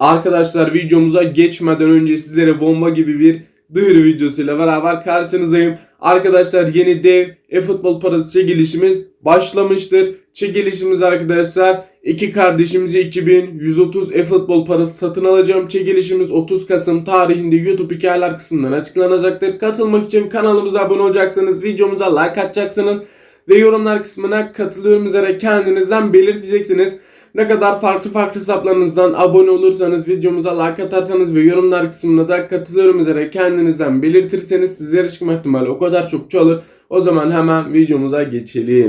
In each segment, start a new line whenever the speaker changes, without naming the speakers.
Arkadaşlar videomuza geçmeden önce sizlere bomba gibi bir duyuru videosuyla beraber karşınızdayım. Arkadaşlar yeni dev e-futbol parası çekilişimiz başlamıştır. Çekilişimiz arkadaşlar iki kardeşimize 2130 e-futbol parası satın alacağım. Çekilişimiz 30 Kasım tarihinde YouTube hikayeler kısmından açıklanacaktır. Katılmak için kanalımıza abone olacaksınız. Videomuza like atacaksınız. Ve yorumlar kısmına katılıyorum üzere kendinizden belirteceksiniz. Ne kadar farklı farklı hesaplarınızdan abone olursanız, videomuza like atarsanız ve yorumlar kısmına da katılıyorum üzere kendinizden belirtirseniz sizlere çıkma ihtimali o kadar çok çoğalır. O zaman hemen videomuza geçelim.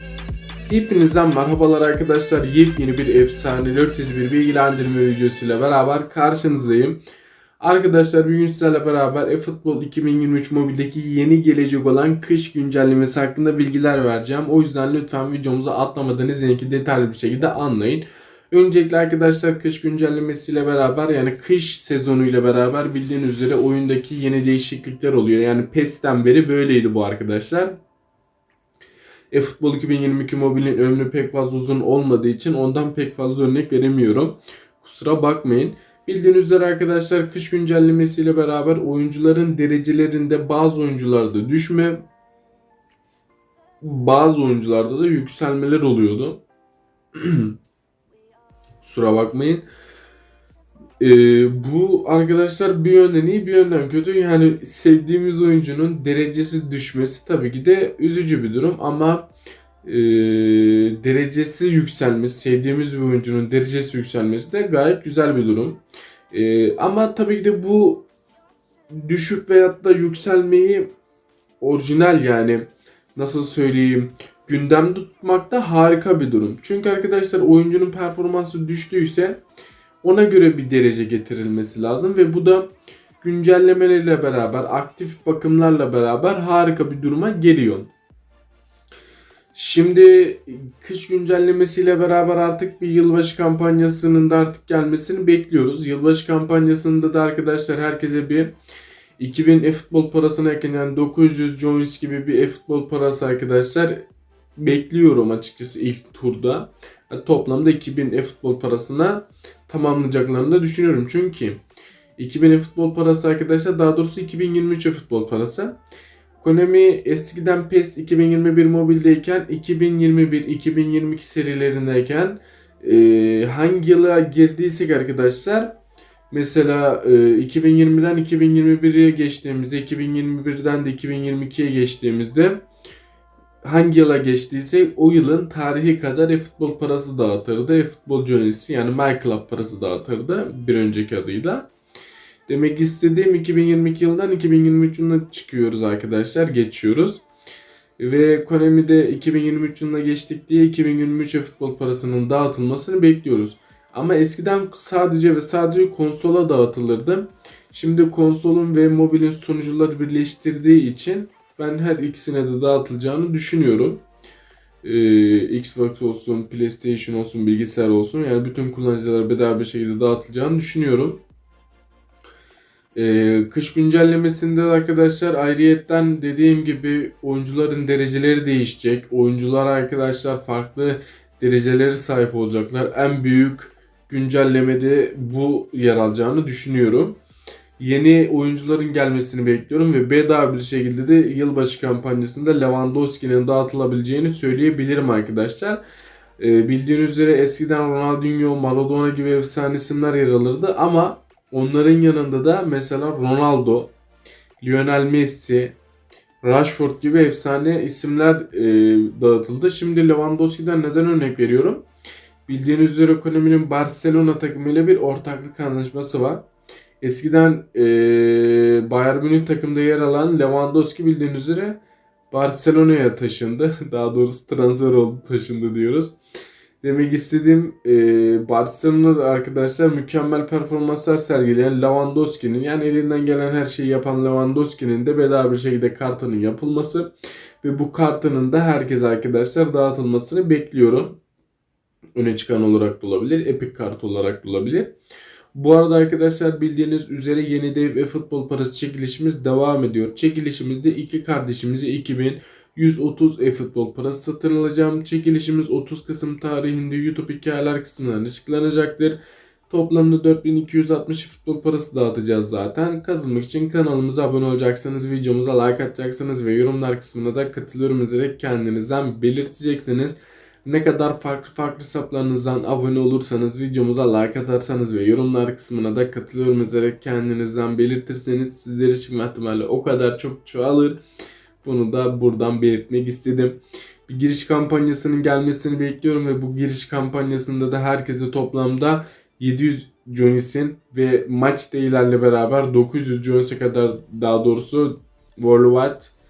Hepinizden merhabalar arkadaşlar. Yepyeni bir efsane 401 bilgilendirme videosuyla beraber karşınızdayım. Arkadaşlar bugün sizlerle beraber eFootball 2023 mobildeki yeni gelecek olan kış güncellemesi hakkında bilgiler vereceğim. O yüzden lütfen videomuzu atlamadan izleyin ki detaylı bir şekilde anlayın. Öncelikle arkadaşlar kış güncellemesiyle beraber yani kış sezonuyla beraber bildiğiniz üzere oyundaki yeni değişiklikler oluyor. Yani PES'ten beri böyleydi bu arkadaşlar. eFootball 2022 mobilin ömrü pek fazla uzun olmadığı için ondan pek fazla örnek veremiyorum. Kusura bakmayın. Bildiğiniz üzere arkadaşlar kış güncellemesiyle beraber oyuncuların derecelerinde bazı oyuncularda düşme bazı oyuncularda da yükselmeler oluyordu. Kusura bakmayın. Ee, bu arkadaşlar bir yönden iyi bir yönden kötü. Yani sevdiğimiz oyuncunun derecesi düşmesi tabii ki de üzücü bir durum ama e, derecesi yükselmesi, sevdiğimiz bir oyuncunun derecesi yükselmesi de gayet güzel bir durum. E, ama tabii ki de bu düşük veyahut da yükselmeyi orijinal yani nasıl söyleyeyim gündemde tutmak da harika bir durum. Çünkü arkadaşlar oyuncunun performansı düştüyse ona göre bir derece getirilmesi lazım ve bu da güncellemelerle beraber, aktif bakımlarla beraber harika bir duruma geliyor. Şimdi kış güncellemesiyle beraber artık bir yılbaşı kampanyasının da artık gelmesini bekliyoruz. Yılbaşı kampanyasında da arkadaşlar herkese bir 2000 e-futbol parasına yakın yani 900 Jones gibi bir e-futbol parası arkadaşlar bekliyorum açıkçası ilk turda. Toplamda 2000 e-futbol parasına tamamlayacaklarını da düşünüyorum. Çünkü 2000 e-futbol parası arkadaşlar daha doğrusu 2023 e-futbol parası. Konami eskiden PES 2021 mobildeyken 2021-2022 serilerindeyken e, hangi yıla girdiysek arkadaşlar mesela e, 2020'den 2021'e geçtiğimizde 2021'den de 2022'ye geçtiğimizde hangi yıla geçtiyse o yılın tarihi kadar e-futbol parası dağıtırdı. E-futbol Jones'i yani MyClub parası dağıtırdı bir önceki adıyla. Demek istediğim 2022 yılından 2023 yılına çıkıyoruz arkadaşlar. Geçiyoruz. Ve Konami'de 2023 yılına geçtik diye 2023 futbol parasının dağıtılmasını bekliyoruz. Ama eskiden sadece ve sadece konsola dağıtılırdı. Şimdi konsolun ve mobilin sunucuları birleştirdiği için ben her ikisine de dağıtılacağını düşünüyorum. Ee, Xbox olsun, PlayStation olsun, bilgisayar olsun yani bütün kullanıcılara bedava bir şekilde dağıtılacağını düşünüyorum. Ee, kış güncellemesinde arkadaşlar ayrıyetten dediğim gibi oyuncuların dereceleri değişecek. Oyuncular arkadaşlar farklı dereceleri sahip olacaklar. En büyük güncellemede bu yer alacağını düşünüyorum. Yeni oyuncuların gelmesini bekliyorum ve bedava bir şekilde de yılbaşı kampanyasında Lewandowski'nin dağıtılabileceğini söyleyebilirim arkadaşlar. Ee, bildiğiniz üzere eskiden Ronaldinho, Maradona gibi efsane isimler yer alırdı ama Onların yanında da mesela Ronaldo, Lionel Messi, Rashford gibi efsane isimler e, dağıtıldı. Şimdi Lewandowski'den neden örnek veriyorum? Bildiğiniz üzere ekonominin Barcelona takımıyla bir ortaklık anlaşması var. Eskiden e, Bayern Münih takımda yer alan Lewandowski bildiğiniz üzere Barcelona'ya taşındı. Daha doğrusu transfer oldu taşındı diyoruz. Demek istediğim e, Barcelona'da arkadaşlar mükemmel performanslar sergileyen Lewandowski'nin yani elinden gelen her şeyi yapan Lewandowski'nin de bedava bir şekilde kartının yapılması ve bu kartının da herkes arkadaşlar dağıtılmasını bekliyorum. Öne çıkan olarak da olabilir, Epic kart olarak da olabilir. Bu arada arkadaşlar bildiğiniz üzere yeni dev ve futbol parası çekilişimiz devam ediyor. Çekilişimizde iki kardeşimize 2000 130 e-futbol parası satın alacağım. Çekilişimiz 30 Kasım tarihinde YouTube hikayeler kısmından açıklanacaktır. Toplamda 4260 futbol parası dağıtacağız zaten. Katılmak için kanalımıza abone olacaksınız, videomuza like atacaksınız ve yorumlar kısmına da katılıyorum yazerek kendinizden belirteceksiniz. Ne kadar farklı farklı hesaplarınızdan abone olursanız, videomuza like atarsanız ve yorumlar kısmına da katılıyorum yazerek kendinizden belirtirseniz sizleri çıkma ihtimali o kadar çok çoğalır. Bunu da buradan belirtmek istedim. Bir giriş kampanyasının gelmesini bekliyorum ve bu giriş kampanyasında da herkese toplamda 700 Jonis'in ve maç değerlerle beraber 900 Jonis'e kadar daha doğrusu Worldwide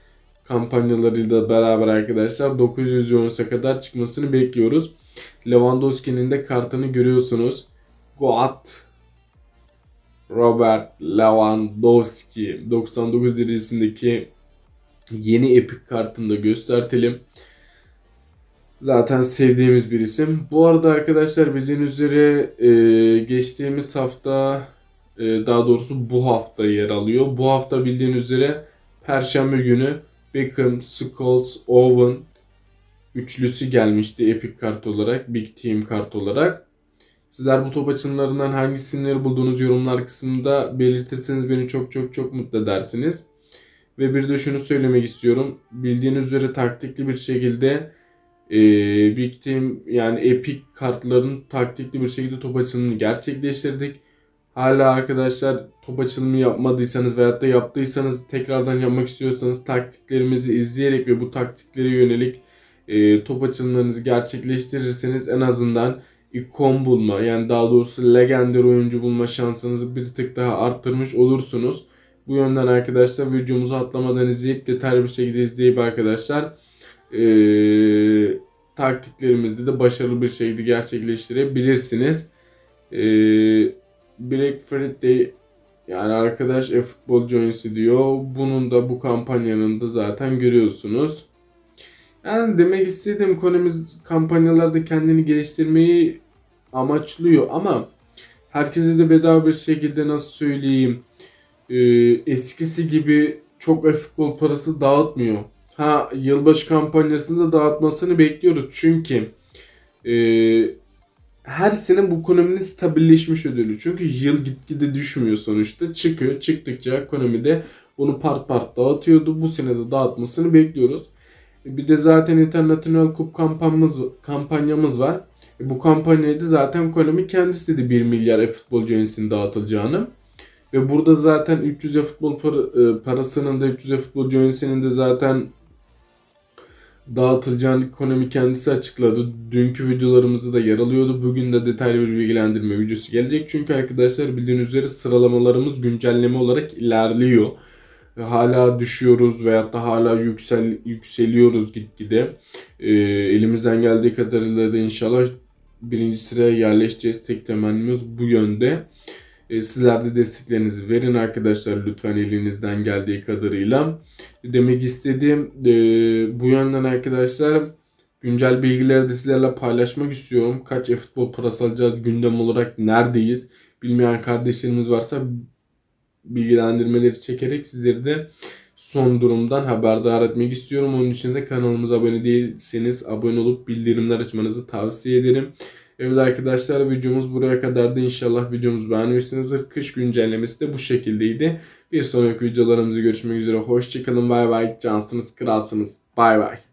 kampanyalarıyla beraber arkadaşlar 900 Jones'a kadar çıkmasını bekliyoruz. Lewandowski'nin de kartını görüyorsunuz. Goat Robert Lewandowski 99 derecesindeki yeni epik kartını da göstertelim. Zaten sevdiğimiz bir isim. Bu arada arkadaşlar bildiğiniz üzere e, geçtiğimiz hafta e, daha doğrusu bu hafta yer alıyor. Bu hafta bildiğiniz üzere Perşembe günü Beckham, Scholes, Owen üçlüsü gelmişti epik kart olarak, Big Team kart olarak. Sizler bu top açımlarından hangi isimleri bulduğunuz yorumlar kısmında belirtirseniz beni çok çok çok mutlu edersiniz. Ve bir de şunu söylemek istiyorum. Bildiğiniz üzere taktikli bir şekilde e, Big Team yani Epic kartların taktikli bir şekilde top açılımını gerçekleştirdik. Hala arkadaşlar top açılımı yapmadıysanız veyahut da yaptıysanız tekrardan yapmak istiyorsanız taktiklerimizi izleyerek ve bu taktiklere yönelik e, top açılımlarınızı gerçekleştirirseniz en azından ikon bulma yani daha doğrusu legender oyuncu bulma şansınızı bir tık daha arttırmış olursunuz. Bu yönden arkadaşlar videomuzu atlamadan izleyip detaylı bir şekilde izleyip arkadaşlar e, taktiklerimizi de başarılı bir şekilde gerçekleştirebilirsiniz. E, Black Friday yani arkadaş e-futbol joinsi diyor. Bunun da bu kampanyanın da zaten görüyorsunuz. Yani demek istediğim konumuz kampanyalarda kendini geliştirmeyi amaçlıyor ama herkese de bedava bir şekilde nasıl söyleyeyim e, eskisi gibi çok e-futbol parası dağıtmıyor. Ha yılbaşı kampanyasında dağıtmasını bekliyoruz çünkü e, her sene bu ekonominin stabilleşmiş ödülü. Çünkü yıl gitgide düşmüyor sonuçta. Çıkıyor. Çıktıkça ekonomide bunu part part dağıtıyordu. Bu sene de dağıtmasını bekliyoruz. E, Bir de zaten International Cup kampanyamız, kampanyamız var. E, Bu kampanyayı da zaten Konami kendisi dedi 1 milyar e-futbol coins'in dağıtılacağını. Ve burada zaten 300 e-futbol e, parasının da 300 e-futbol coins'inin de zaten dağıtılacağını ekonomi kendisi açıkladı. Dünkü videolarımızda da yer alıyordu. Bugün de detaylı bir bilgilendirme videosu gelecek. Çünkü arkadaşlar bildiğiniz üzere sıralamalarımız güncelleme olarak ilerliyor. Hala düşüyoruz veyahut da hala yüksel yükseliyoruz gitgide. Ee, elimizden geldiği kadarıyla da inşallah birinci sıraya yerleşeceğiz. Tek temennimiz bu yönde. Ee, sizler de desteklerinizi verin arkadaşlar lütfen elinizden geldiği kadarıyla. Demek istediğim e, bu yönden arkadaşlar güncel bilgileri de sizlerle paylaşmak istiyorum. Kaç e-futbol parası alacağız gündem olarak neredeyiz? Bilmeyen kardeşlerimiz varsa bilgilendirmeleri çekerek sizleri de son durumdan haberdar etmek istiyorum. Onun için de kanalımıza abone değilseniz abone olup bildirimler açmanızı tavsiye ederim. Evet arkadaşlar videomuz buraya kadardı. İnşallah videomuzu beğenmişsinizdir. Kış güncellemesi de bu şekildeydi. Bir sonraki videolarımızı görüşmek üzere. Hoşçakalın. Bay bay. Cansınız, kralsınız. Bay bay.